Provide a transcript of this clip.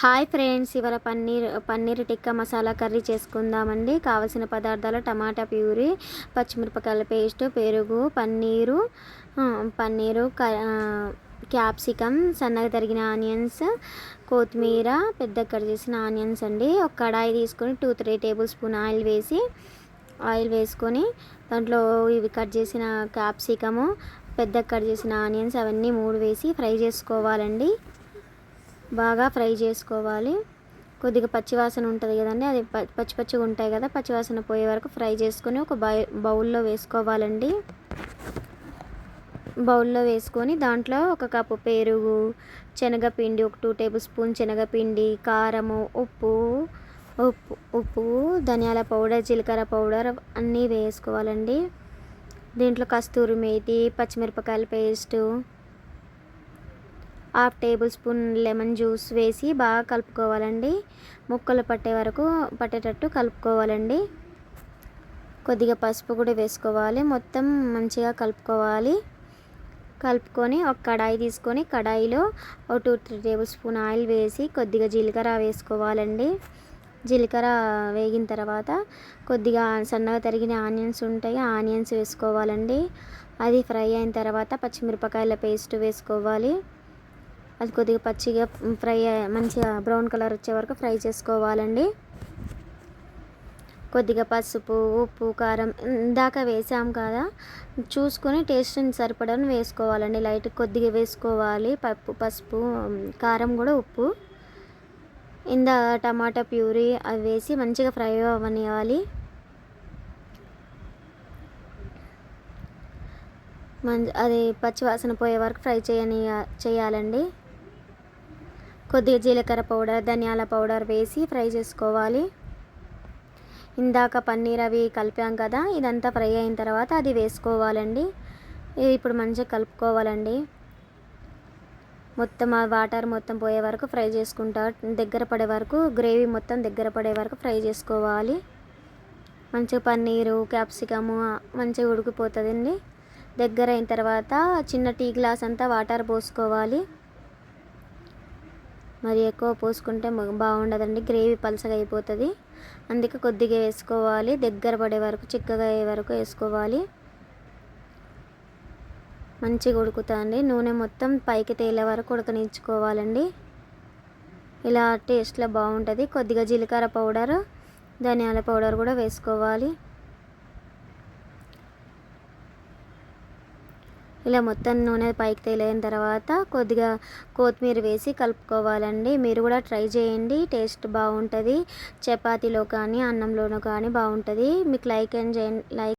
Hi friends ఇవాళ paneer paneer tikka masala curry చేసుకుందామండి. కావలసిన పదార్థాలు టమాటా ప్యూరీ పచ్చిమిరపకాయల పేస్ట్ పెరుగు పన్నీరు పన్నీరు క్యాప్సికమ్ సన్నగా తరిగిన ఆనియన్స్ కొత్తిమీర పెద్ద కట్ చేసిన ఆనియన్స్ అండి. ఒక కడాయి తీసుకొని two three tablespoon oil వేసి ఆయిల్ వేసుకొని దాంట్లో ఇవి కట్ చేసిన క్యాప్సికము పెద్ద కట్ చేసిన ఆనియన్స్ అవన్నీ మూడు వేసి ఫ్రై చేసుకోవాలండి. బాగా ఫ్రై చేసుకోవాలి. కొద్దిగా పచ్చివాసన ఉంటుంది కదండి అది పచ్చి పచ్చిగా ఉంటాయి కదా పచ్చివాసన పోయే వరకు ఫ్రై చేసుకొని ఒక బై బౌల్లో వేసుకోవాలండి. బౌల్లో వేసుకొని దాంట్లో ఒక కప్పు పెరుగు శనగపిండి ఒక టూ టేబుల్ స్పూన్ శనగపిండి కారము ఉప్పు ఉప్పు ఉప్పు ధనియాల పౌడర్ జీలకర్ర పౌడర్ అన్నీ వేసుకోవాలండి. దీంట్లో కస్తూరి మేతి పచ్చిమిరపకాయల paste half tablespoon lemon juice వేసి బాగా కలుపుకోవాలండి. ముక్కలు పట్టే వరకు పట్టేటట్టు కలుపుకోవాలండి. కొద్దిగా పసుపు కూడా వేసుకోవాలి. మొత్తం మంచిగా కలుపుకోవాలి. కలుపుకొని ఒక కడాయి తీసుకొని కడాయిలో ఒక two three tablespoon oil వేసి కొద్దిగా జీలకర్ర వేసుకోవాలండి. జీలకర్ర వేగిన తర్వాత కొద్దిగా సన్నగా తరిగిన ఆనియన్స్ ఉంటాయి ఆనియన్స్ వేసుకోవాలండి. అది ఫ్రై అయిన తర్వాత పచ్చిమిరపకాయల పేస్ట్ వేసుకోవాలి. అది కొద్దిగా పచ్చిగా ఫ్రై మంచిగా బ్రౌన్ కలర్ వచ్చే వరకు ఫ్రై చేసుకోవాలండి. కొద్దిగా పసుపు ఉప్పు కారం ఇందాక వేసాం కదా. చూసుకొని టేస్ట్ని సరిపడని వేసుకోవాలండి. లైట్ కొద్దిగా వేసుకోవాలి. పప్పు పసుపు కారం కూడా ఉప్పు. ఇందా టమాటా ప్యూరీ అవి వేసి మంచిగా ఫ్రై అవ్వనివ్వాలి. మంచి అది పచ్చివాసన పోయే వరకు ఫ్రై చేయని చేయాలండి. కొద్దిగా జీలకర్ర పౌడర్ ధనియాల పౌడర్ వేసి ఫ్రై చేసుకోవాలి. ఇందాక పన్నీర్ అవి కలిపాం కదా ఇదంతా ఫ్రై అయిన తర్వాత అది వేసుకోవాలండి. ఇప్పుడు మంచిగా కలుపుకోవాలండి. మొత్తం ఆ వాటర్ మొత్తం పోయే వరకు ఫ్రై చేసుకుంటా దగ్గర పడే వరకు గ్రేవీ మొత్తం దగ్గర పడే వరకు ఫ్రై చేసుకోవాలి. మంచిగా పన్నీరు క్యాప్సికము మంచిగా ఉడికిపోతుందండి. దగ్గర అయిన తర్వాత చిన్న టీ గ్లాస్ అంతా వాటర్ పోసుకోవాలి. మరి ఎక్కువ పోసుకుంటే బాగుండదండి. గ్రేవీ పలసగా అయిపోతుంది. అందుకే కొద్దిగా వేసుకోవాలి. దగ్గర పడే వరకు చిక్కగా అయ్యే వరకు వేసుకోవాలి. మంచిగా ఉడుకుతుంది. నూనె మొత్తం పైకి తేలే వరకు ఉడకనిచ్చుకోవాలండి. ఇలా టేస్ట్లో బాగుంటుంది. కొద్దిగా జీలకర్ర పౌడర్ ధనియాల పౌడర్ కూడా వేసుకోవాలి. ఇలా మొత్తం నూనె పైకి తేలిన తర్వాత కొద్దిగా కొత్తిమీర వేసి కలుపుకోవాలండి. మీరు కూడా ట్రై చేయండి. టేస్ట్ బాగుంటుంది. చపాతీలో కానీ అన్నంలోనూ కానీ బాగుంటుంది. మీకు లైక్ అండ్ చేయండి లైక్